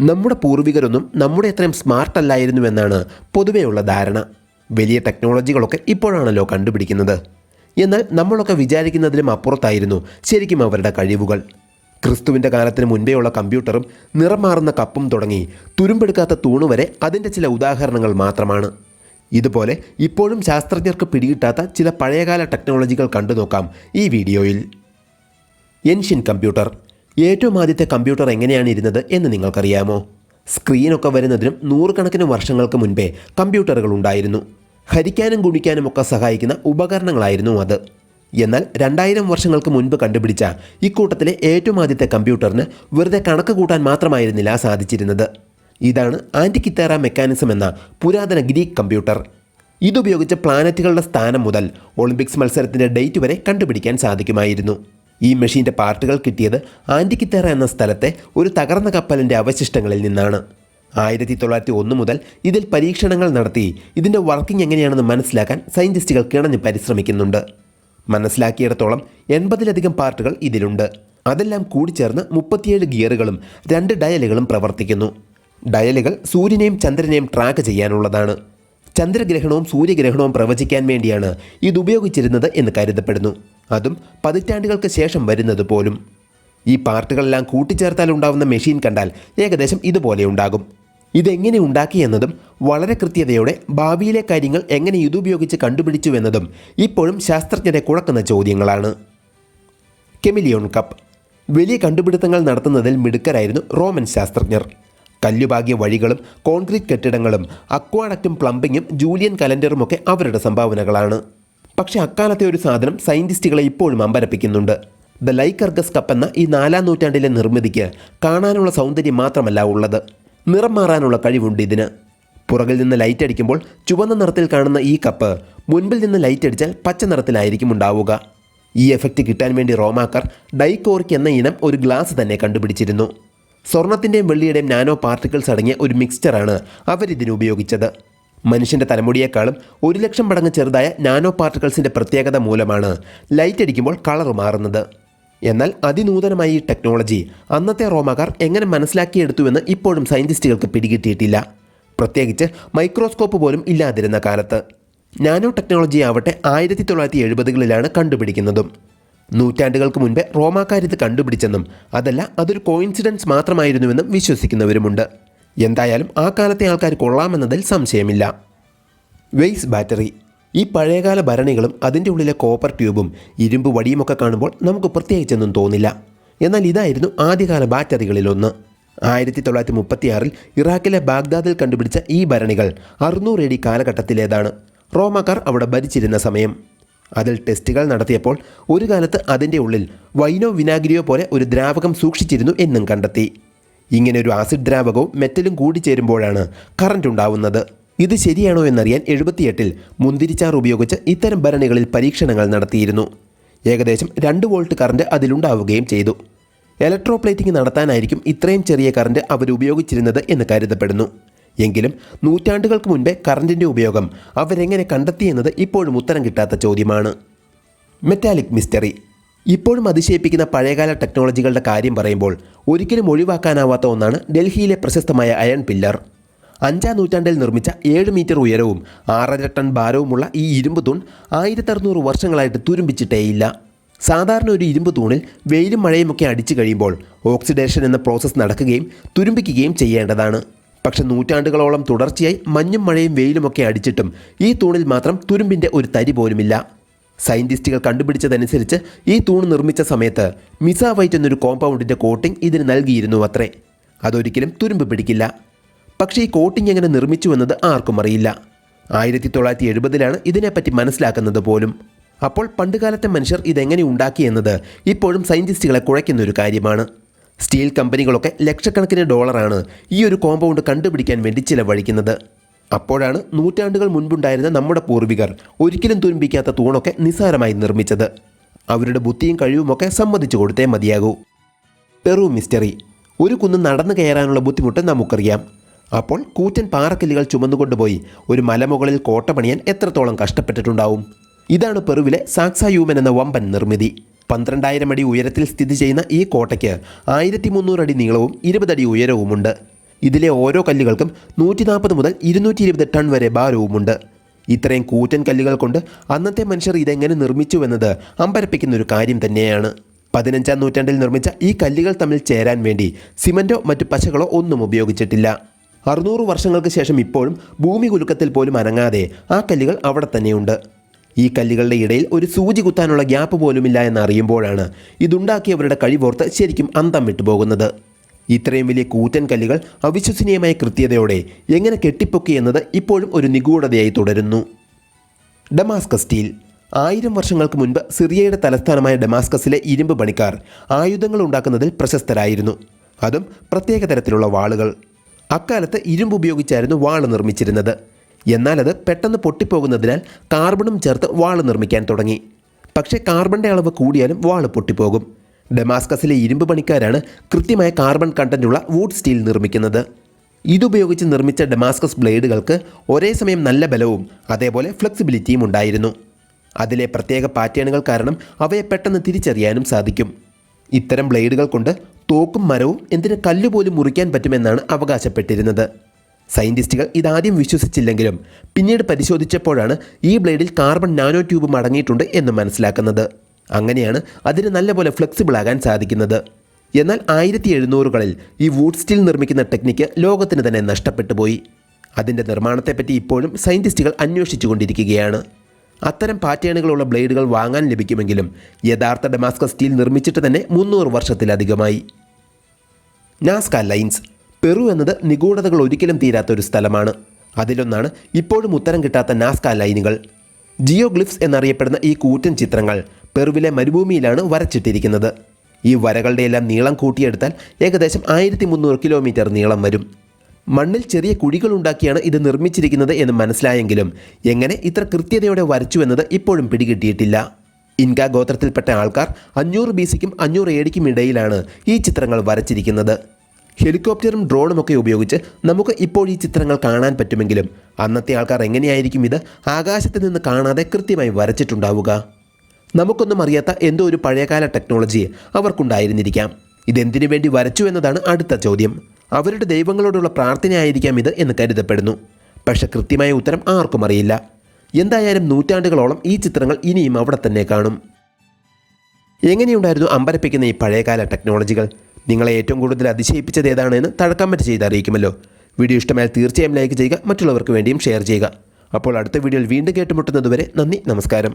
നമ്മുടെ പൂർവികരൊന്നും നമ്മുടെ അത്രയും സ്മാർട്ട് അല്ലായിരുന്നുവെന്നാണ് പൊതുവെയുള്ള ധാരണ. വലിയ ടെക്നോളജികളൊക്കെ ഇപ്പോഴാണല്ലോ കണ്ടുപിടിക്കുന്നത്. എന്നാൽ നമ്മളൊക്കെ വിചാരിക്കുന്നതിലും അപ്പുറത്തായിരുന്നു ശരിക്കും അവരുടെ കഴിവുകൾ. ക്രിസ്തുവിന്റെ കാലത്തിന് മുൻപേയുള്ള കമ്പ്യൂട്ടറും നിറം മാറുന്ന കപ്പും തുടങ്ങി തുരുമ്പെടുക്കാത്ത തൂണ് വരെ അതിന്റെ ചില ഉദാഹരണങ്ങൾ മാത്രമാണ്. ഇതുപോലെ ഇപ്പോഴും ശാസ്ത്രജ്ഞർക്ക് പിടികിട്ടാത്ത ചില പഴയകാല ടെക്നോളജികൾ കണ്ടുനോക്കാം ഈ വീഡിയോയിൽ. എൻഷ്യൻ കമ്പ്യൂട്ടർ ഏറ്റവും ആദ്യത്തെ കമ്പ്യൂട്ടർ എങ്ങനെയാണ് ഇരുന്നത് എന്ന് നിങ്ങൾക്കറിയാമോ? സ്ക്രീനൊക്കെ വരുന്നതിനും നൂറുകണക്കിന് വർഷങ്ങൾക്ക് മുൻപേ കമ്പ്യൂട്ടറുകൾ ഉണ്ടായിരുന്നു. ഹരിക്കാനും ഗുണിക്കാനും ഒക്കെ സഹായിക്കുന്ന ഉപകരണങ്ങളായിരുന്നു അത്. എന്നാൽ രണ്ടായിരം വർഷങ്ങൾക്ക് മുൻപ് കണ്ടുപിടിച്ച ഇക്കൂട്ടത്തിലെ ഏറ്റവും ആദ്യത്തെ കമ്പ്യൂട്ടറിന് വെറുതെ കണക്ക് കൂട്ടാൻ മാത്രമായിരുന്നില്ല സാധിച്ചിരുന്നത്. ഇതാണ് ആന്റിക്കിത്തേറ മെക്കാനിസം എന്ന പുരാതന ഗ്രീക്ക് കമ്പ്യൂട്ടർ. ഇതുപയോഗിച്ച് പ്ലാനറ്റുകളുടെ സ്ഥാനം മുതൽ ഒളിമ്പിക്സ് മത്സരത്തിന്റെ ഡേറ്റ് വരെ കണ്ടുപിടിക്കാൻ സാധിക്കുമായിരുന്നു. ഈ മെഷീന്റെ പാർട്ടുകൾ കിട്ടിയത് ആന്റിക്കിത്തേറ എന്ന സ്ഥലത്തെ ഒരു തകർന്ന കപ്പലിന്റെ അവശിഷ്ടങ്ങളിൽ നിന്നാണ്. ആയിരത്തി തൊള്ളായിരത്തി ഒന്ന് മുതൽ ഇതിൽ പരീക്ഷണങ്ങൾ നടത്തി. ഇതിന്റെ വർക്കിംഗ് എങ്ങനെയാണെന്ന് മനസ്സിലാക്കാൻ സയന്റിസ്റ്റുകൾ കിണഞ്ഞ് പരിശ്രമിക്കുന്നുണ്ട്. മനസ്സിലാക്കിയിടത്തോളം എൺപതിലധികം പാർട്ടുകൾ ഇതിലുണ്ട്. അതെല്ലാം കൂടിച്ചേർന്ന് മുപ്പത്തിയേഴ് ഗിയറുകളും രണ്ട് ഡയലുകളും പ്രവർത്തിക്കുന്നു. ഡയലുകൾ സൂര്യനെയും ചന്ദ്രനെയും ട്രാക്ക് ചെയ്യാനുള്ളതാണ്. ചന്ദ്രഗ്രഹണവും സൂര്യഗ്രഹണവും പ്രവചിക്കാൻ വേണ്ടിയാണ് ഇത് ഉപയോഗിച്ചിരുന്നത് എന്ന് കരുതപ്പെടുന്നു. അതും പതിറ്റാണ്ടുകൾക്ക് ശേഷം വരുന്നത് പോലും. ഈ പാർട്ടുകളെല്ലാം കൂട്ടിച്ചേർത്താൽ ഉണ്ടാവുന്ന മെഷീൻ കണ്ടാൽ ഏകദേശം ഇതുപോലെ ഉണ്ടാകും. ഇതെങ്ങനെ ഉണ്ടാക്കി എന്നതും വളരെ കൃത്യതയോടെ ഭാവിയിലെ കാര്യങ്ങൾ എങ്ങനെ ഇതുപയോഗിച്ച് കണ്ടുപിടിച്ചു എന്നതും ഇപ്പോഴും ശാസ്ത്രജ്ഞരെ കുഴക്കുന്ന ചോദ്യങ്ങളാണ്. Chameleon cup. വലിയ കണ്ടുപിടുത്തങ്ങൾ നടത്തുന്നതിൽ മിടുക്കരായിരുന്നു റോമൻ ശാസ്ത്രജ്ഞർ. കല്ലുപാകിയ വഴികളും കോൺക്രീറ്റ് കെട്ടിടങ്ങളും അക്വാഡക്റ്റും പ്ലംബിങ്ങും ജൂലിയൻ കലണ്ടറുമൊക്കെ അവരുടെ സംഭാവനകളാണ്. പക്ഷേ അക്കാലത്തെ ഒരു സാധനം സയന്റിസ്റ്റുകളെ ഇപ്പോഴും അമ്പരപ്പിക്കുന്നുണ്ട്. ദ ലൈക്കർഗസ് കപ്പ് എന്ന ഈ നാലാം നൂറ്റാണ്ടിലെ നിർമ്മിതിക്ക് കാണാനുള്ള സൗന്ദര്യം മാത്രമല്ല ഉള്ളത്. നിറം മാറാനുള്ള കഴിവുണ്ട് ഇതിന്. പുറകിൽ നിന്ന് ലൈറ്റ് അടിക്കുമ്പോൾ ചുവന്ന നിറത്തിൽ കാണുന്ന ഈ കപ്പ് മുൻപിൽ നിന്ന് ലൈറ്റ് അടിച്ചാൽ പച്ച നിറത്തിലായിരിക്കും ഉണ്ടാവുക. ഈ എഫക്റ്റ് കിട്ടാൻ വേണ്ടി റോമാക്കാർ ഡൈക്കോറിക് എന്ന ഇനം ഒരു ഗ്ലാസ് തന്നെ കണ്ടുപിടിച്ചിരുന്നു. സ്വർണത്തിന്റെയും വെള്ളിയുടെയും നാനോ പാർട്ടിക്കിൾസ് അടങ്ങിയ ഒരു മിക്സ്ചറാണ് അവരിതിന് ഉപയോഗിച്ചത്. മനുഷ്യന്റെ തലമുടിയേക്കാളും ഒരു ലക്ഷം മടങ്ങ് ചെറുതായ നാനോ പാർട്ടിക്കിൾസിന്റെ പ്രത്യേകത മൂലമാണ് ലൈറ്റ് അടിക്കുമ്പോൾ കളർ മാറുന്നത്. എന്നാൽ അതിനൂതനമായ ഈ ടെക്നോളജി അന്നത്തെ റോമാക്കാർ എങ്ങനെ മനസ്സിലാക്കിയെടുത്തുവെന്ന് ഇപ്പോഴും സയന്റിസ്റ്റുകൾക്ക് പിടികിട്ടിയിട്ടില്ല. പ്രത്യേകിച്ച് മൈക്രോസ്കോപ്പ് പോലും ഇല്ലാതിരുന്ന കാലത്ത്. നാനോ ടെക്നോളജി ആവട്ടെ ആയിരത്തി തൊള്ളായിരത്തി എഴുപതുകളിലാണ് കണ്ടുപിടിക്കുന്നതും. നൂറ്റാണ്ടുകൾക്ക് മുൻപേ റോമാക്കാരിത് കണ്ടുപിടിച്ചെന്നും അതല്ല അതൊരു കോയിൻസിഡൻസ് മാത്രമായിരുന്നുവെന്നും വിശ്വസിക്കുന്നവരുമുണ്ട്. എന്തായാലും ആ കാലത്തെ ആൾക്കാർ കൊള്ളാമെന്നതിൽ സംശയമില്ല. വെയ്സ് ബാറ്ററി. ഈ പഴയകാല ഭരണികളും അതിന്റെ ഉള്ളിലെ കോപ്പർ ട്യൂബും ഇരുമ്പ് വടിയുമൊക്കെ കാണുമ്പോൾ നമുക്ക് പ്രത്യേകിച്ചൊന്നും തോന്നില്ല. എന്നാൽ ഇതായിരുന്നു ആദ്യകാല ബാറ്ററികളിലൊന്ന്. ആയിരത്തി തൊള്ളായിരത്തി മുപ്പത്തിയാറിൽ ഇറാഖിലെ ബാഗ്ദാദിൽ കണ്ടുപിടിച്ച ഈ ഭരണികൾ അറുന്നൂറ് അടി കാലഘട്ടത്തിലേതാണ്. റോമാക്കാർ അവിടെ ഭരിച്ചിരുന്ന സമയം. അതിൽ ടെസ്റ്റുകൾ നടത്തിയപ്പോൾ ഒരു കാലത്ത് അതിന്റെ ഉള്ളിൽ വൈനോ വിനാഗിരിയോ പോലെ ഒരു ദ്രാവകം സൂക്ഷിച്ചിരുന്നു എന്നും കണ്ടെത്തി. ഇങ്ങനെ ഒരു ആസിഡ് ദ്രാവകവും മെറ്റലും കൂടിച്ചേരുമ്പോഴാണ് കറണ്ട് ഉണ്ടാവുന്നത്. ഇത് ശരിയാണോ എന്നറിയാൻ എഴുപത്തിയെട്ടിൽ മുന്തിരിച്ചാർ ഉപയോഗിച്ച് ഇത്തരം ഭരണികളിൽ പരീക്ഷണങ്ങൾ നടത്തിയിരുന്നു. ഏകദേശം രണ്ട് വോൾട്ട് കറണ്ട് അതിലുണ്ടാവുകയും ചെയ്തു. ഇലക്ട്രോപ്ലേറ്റിംഗ് നടത്താനായിരിക്കും ഇത്രയും ചെറിയ കറണ്ട് അവരുപയോഗിച്ചിരുന്നത് എന്ന് കരുതപ്പെടുന്നു. എങ്കിലും നൂറ്റാണ്ടുകൾക്ക് മുൻപേ കറണ്ടിന്റെ ഉപയോഗം അവരെങ്ങനെ കണ്ടെത്തിയെന്നത് ഇപ്പോഴും ഉത്തരം കിട്ടാത്ത ചോദ്യമാണ്. മെറ്റാലിക് മിസ്റ്ററി ഇപ്പോഴും അതിശയിപ്പിക്കുന്ന പഴയകാല ടെക്നോളജികളുടെ കാര്യം പറയുമ്പോൾ ഒരിക്കലും ഒഴിവാക്കാനാവാത്ത ഒന്നാണ് ഡൽഹിയിലെ പ്രശസ്തമായ അയൺ പില്ലർ അഞ്ചാം നൂറ്റാണ്ടിൽ നിർമ്മിച്ച ഏഴ് മീറ്റർ ഉയരവും ആറര ടൺ ഭാരവുമുള്ള ഈ ഇരുമ്പ് തൂൺ ആയിരത്തി അറുന്നൂറ് വർഷങ്ങളായിട്ട് തുരുമ്പിച്ചിട്ടേയില്ല സാധാരണ ഒരു ഇരുമ്പ് തൂണിൽ വെയിലും മഴയുമൊക്കെ അടിച്ചു കഴിയുമ്പോൾ ഓക്സിഡേഷൻ എന്ന പ്രോസസ്സ് നടക്കുകയും തുരുമ്പിക്കുകയും ചെയ്യേണ്ടതാണ്. പക്ഷെ നൂറ്റാണ്ടുകളോളം തുടർച്ചയായി മഞ്ഞും മഴയും വെയിലുമൊക്കെ അടിച്ചിട്ടും ഈ തൂണിൽ മാത്രം തുരുമ്പിന്റെ ഒരു തരി പോലുമില്ല. സയന്റിസ്റ്റുകൾ കണ്ടുപിടിച്ചതനുസരിച്ച് ഈ തൂണ് നിർമ്മിച്ച സമയത്ത് മിസാവൈറ്റ് എന്നൊരു കോമ്പൗണ്ടിന്റെ കോട്ടിംഗ് ഇതിന് നൽകിയിരുന്നു അത്രേ. അതൊരിക്കലും തുരുമ്പ് പിടിക്കില്ല. പക്ഷേ ഈ കോട്ടിംഗ് എങ്ങനെ നിർമ്മിച്ചു എന്നത് ആർക്കും അറിയില്ല. ആയിരത്തി തൊള്ളായിരത്തി എഴുപതിലാണ് ഇതിനെപ്പറ്റി മനസ്സിലാക്കുന്നത് പോലും. അപ്പോൾ പണ്ടുകാലത്തെ മനുഷ്യർ ഇതെങ്ങനെ ഉണ്ടാക്കി എന്നത് ഇപ്പോഴും സയന്റിസ്റ്റുകളെ കുഴയ്ക്കുന്നൊരു കാര്യമാണ്. സ്റ്റീൽ കമ്പനികളൊക്കെ ലക്ഷക്കണക്കിന് ഡോളറാണ് ഈ ഒരു കോമ്പൗണ്ട് കണ്ടുപിടിക്കാൻ വേണ്ടി ചിലവഴിക്കുന്നത്. അപ്പോഴാണ് നൂറ്റാണ്ടുകൾ മുൻപുണ്ടായിരുന്ന നമ്മുടെ പൂർവികർ ഒരിക്കലും തുരുമ്പിക്കാത്ത തൂണൊക്കെ നിസ്സാരമായി നിർമ്മിച്ചത്. അവരുടെ ബുദ്ധിയും കഴിവുമൊക്കെ സമ്മതിച്ചു കൊടുത്തേ മതിയാകൂ. പെറു മിസ്റ്ററി ഒരു കുന്ന് നടന്നു കയറാനുള്ള ബുദ്ധിമുട്ട് നമുക്കറിയാം. അപ്പോൾ കൂറ്റൻ പാറക്കല്ലുകൾ ചുമന്നുകൊണ്ടുപോയി ഒരു മലമുകളിൽ കോട്ട പണിയാൻ എത്രത്തോളം കഷ്ടപ്പെട്ടിട്ടുണ്ടാവും? ഇതാണ് പെറുവിലെ സാക്സായൂമൻ എന്ന വമ്പൻ നിർമ്മിതി. പന്ത്രണ്ടായിരം അടി ഉയരത്തിൽ സ്ഥിതി ചെയ്യുന്ന ഈ കോട്ടയ്ക്ക് ആയിരത്തി മുന്നൂറ് അടി നീളവും ഇരുപതടി ഉയരവുമുണ്ട്. ഇതിലെ ഓരോ കല്ലുകൾക്കും നൂറ്റി നാൽപ്പത് മുതൽ ഇരുന്നൂറ്റി ഇരുപത് ടൺ വരെ ഭാരവുമുണ്ട്. ഇത്രയും കൂറ്റൻ കല്ലുകൾ കൊണ്ട് അന്നത്തെ മനുഷ്യർ ഇതെങ്ങനെ നിർമ്മിച്ചുവെന്നത് അമ്പരപ്പിക്കുന്ന ഒരു കാര്യം തന്നെയാണ്. പതിനഞ്ചാം നൂറ്റാണ്ടിൽ നിർമ്മിച്ച ഈ കല്ലുകൾ തമ്മിൽ ചേരാൻ വേണ്ടി സിമന്റോ മറ്റു പശകളോ ഒന്നും ഉപയോഗിച്ചിട്ടില്ല. അറുന്നൂറ് വർഷങ്ങൾക്ക് ശേഷം ഇപ്പോഴും ഭൂമി കുലുക്കത്തിൽ പോലും അനങ്ങാതെ ആ കല്ലുകൾ അവിടെ തന്നെയുണ്ട്. ഈ കല്ലുകളുടെ ഇടയിൽ ഒരു സൂചി കുത്താനുള്ള ഗ്യാപ്പ് പോലുമില്ല എന്നറിയുമ്പോഴാണ് ഇതുണ്ടാക്കിയവരുടെ കഴിവോർത്ത് ശരിക്കും അന്തം വിട്ടുപോകുന്നത്. ഇത്രയും വലിയ കൂറ്റൻ കല്ലുകൾ അവിശ്വസനീയമായ കൃത്യതയോടെ എങ്ങനെ കെട്ടിപ്പൊക്കി എന്നത് ഇപ്പോഴും ഒരു നിഗൂഢതയായി തുടരുന്നു. Damascus steel. ആയിരം വർഷങ്ങൾക്ക് മുൻപ് സിറിയയുടെ തലസ്ഥാനമായ ഡമാസ്കസിലെ ഇരുമ്പ് പണിക്കാർ ആയുധങ്ങൾ ഉണ്ടാക്കുന്നതിൽ പ്രശസ്തരായിരുന്നു. അതും പ്രത്യേക തരത്തിലുള്ള വാളുകൾ. അക്കാലത്ത് ഇരുമ്പ് ഉപയോഗിച്ചായിരുന്നു വാൾ നിർമ്മിച്ചിരുന്നത്. എന്നാൽ അത് പെട്ടെന്ന് പൊട്ടിപ്പോകുന്നതിനാൽ കാർബണും ചേർത്ത് വാൾ നിർമ്മിക്കാൻ തുടങ്ങി. പക്ഷേ കാർബണിന്റെ അളവ് കൂടിയാലും വാൾ പൊട്ടിപ്പോകും. ഡെമാസ്കസിലെ ഇരുമ്പ് പണിക്കാരാണ് കൃത്യമായ കാർബൺ കണ്ടന്റുള്ള വുഡ് സ്റ്റീൽ നിർമ്മിക്കുന്നത്. ഇതുപയോഗിച്ച് നിർമ്മിച്ച ഡെമാസ്കസ് ബ്ലേഡുകൾക്ക് ഒരേ സമയം നല്ല ബലവും അതേപോലെ ഫ്ലെക്സിബിലിറ്റിയും ഉണ്ടായിരുന്നു. അതിലെ പ്രത്യേക പാറ്റേണുകൾ കാരണം അവയെ പെട്ടെന്ന് തിരിച്ചറിയാനും സാധിക്കും. ഇത്തരം ബ്ലേഡുകൾ കൊണ്ട് തോക്കും മരവും എന്തിന് കല്ലുപോലും മുറിക്കാൻ പറ്റുമെന്നാണ് അവകാശപ്പെട്ടിരുന്നത്. സയന്റിസ്റ്റുകൾ ഇതാദ്യം വിശ്വസിച്ചില്ലെങ്കിലും പിന്നീട് പരിശോധിച്ചപ്പോഴാണ് ഈ ബ്ലേഡിൽ കാർബൺ നാനോ ട്യൂബ് അടങ്ങിയിട്ടുണ്ട് എന്ന് മനസ്സിലാക്കുന്നത്. അങ്ങനെയാണ് അതിന് നല്ലപോലെ ഫ്ലെക്സിബിൾ ആകാൻ സാധിക്കുന്നത്. എന്നാൽ ആയിരത്തി എഴുന്നൂറുകളിൽ ഈ വുഡ് സ്റ്റീൽ നിർമ്മിക്കുന്ന ടെക്നിക്ക് ലോകത്തിന് തന്നെ നഷ്ടപ്പെട്ടു പോയി. അതിന്റെ നിർമ്മാണത്തെപ്പറ്റി ഇപ്പോഴും സയന്റിസ്റ്റുകൾ അന്വേഷിച്ചുകൊണ്ടിരിക്കുകയാണ്. അത്തരം പാറ്റേണുകളുള്ള ബ്ലേഡുകൾ വാങ്ങാൻ ലഭിക്കുമെങ്കിലും യഥാർത്ഥ ഡമാസ്കസ് സ്റ്റീൽ നിർമ്മിച്ചിട്ട് തന്നെ മുന്നൂറ് വർഷത്തിലധികമായി. നാസ്ക ലൈൻസ് പെറു എന്നത് നിഗൂഢതകൾ ഒരിക്കലും തീരാത്ത ഒരു സ്ഥലമാണ്. അതിലൊന്നാണ് ഇപ്പോഴും ഉത്തരം കിട്ടാത്ത നാസ്ക ലൈനുകൾ. ജിയോഗ്ലിഫ്സ് എന്നറിയപ്പെടുന്ന ഈ കൂറ്റൻ ചിത്രങ്ങൾ പെറുവിലെ മരുഭൂമിയിലാണ് വരച്ചിട്ടിരിക്കുന്നത്. ഈ വരകളുടെയെല്ലാം നീളം കൂട്ടിയെടുത്താൽ ഏകദേശം ആയിരത്തി മുന്നൂറ് കിലോമീറ്റർ നീളം വരും. മണ്ണിൽ ചെറിയ കുഴികളുണ്ടാക്കിയാണ് ഇത് നിർമ്മിച്ചിരിക്കുന്നത് എന്ന് മനസ്സിലായെങ്കിലും എങ്ങനെ ഇത്ര കൃത്യതയോടെ വരച്ചു എന്നത് ഇപ്പോഴും പിടികിട്ടിയിട്ടില്ല. ഇൻക ഗോത്രത്തിൽപ്പെട്ട ആൾക്കാർ അഞ്ഞൂറ് ബി സിക്കും അഞ്ഞൂറ് എ ഡിക്കും ഇടയിലാണ് ഈ ചിത്രങ്ങൾ വരച്ചിരിക്കുന്നത്. ഹെലികോപ്റ്ററും ഡ്രോണും ഒക്കെ ഉപയോഗിച്ച് നമുക്ക് ഇപ്പോൾ ഈ ചിത്രങ്ങൾ കാണാൻ പറ്റുമെങ്കിലും അന്നത്തെ ആൾക്കാർ എങ്ങനെയായിരിക്കും ഇത് ആകാശത്ത് നിന്ന് കാണാതെ കൃത്യമായി വരച്ചിട്ടുണ്ടാവുക? നമുക്കൊന്നും അറിയാത്ത എന്തോ ഒരു പഴയകാല ടെക്നോളജി അവർക്കുണ്ടായിരുന്നിരിക്കാം. ഇതെന്തിനു വേണ്ടി വരച്ചു എന്നതാണ് അടുത്ത ചോദ്യം. അവരുടെ ദൈവങ്ങളോടുള്ള പ്രാർത്ഥനയായിരിക്കാം ഇത് എന്ന് കരുതപ്പെടുന്നു. പക്ഷെ കൃത്യമായ ഉത്തരം ആർക്കും അറിയില്ല. എന്തായാലും നൂറ്റാണ്ടുകളോളം ഈ ചിത്രങ്ങൾ ഇനിയും അവിടെ തന്നെ കാണും. എങ്ങനെയുണ്ടായിരുന്നു അമ്പരപ്പിക്കുന്ന ഈ പഴയകാല ടെക്നോളജികൾ? നിങ്ങളെ ഏറ്റവും കൂടുതൽ അതിശയിപ്പിച്ചത് ഏതാണെന്ന് താഴെ കമന്റ് ചെയ്ത് അറിയിക്കുമല്ലോ. വീഡിയോ ഇഷ്ടമായാൽ തീർച്ചയായും ലൈക്ക് ചെയ്യുക മറ്റുള്ളവർക്ക് വേണ്ടിയും ഷെയർ ചെയ്യുക. അപ്പോൾ അടുത്ത വീഡിയോയിൽ വീണ്ടും കേട്ടുമുട്ടുന്നതുവരെ നന്ദി നമസ്കാരം.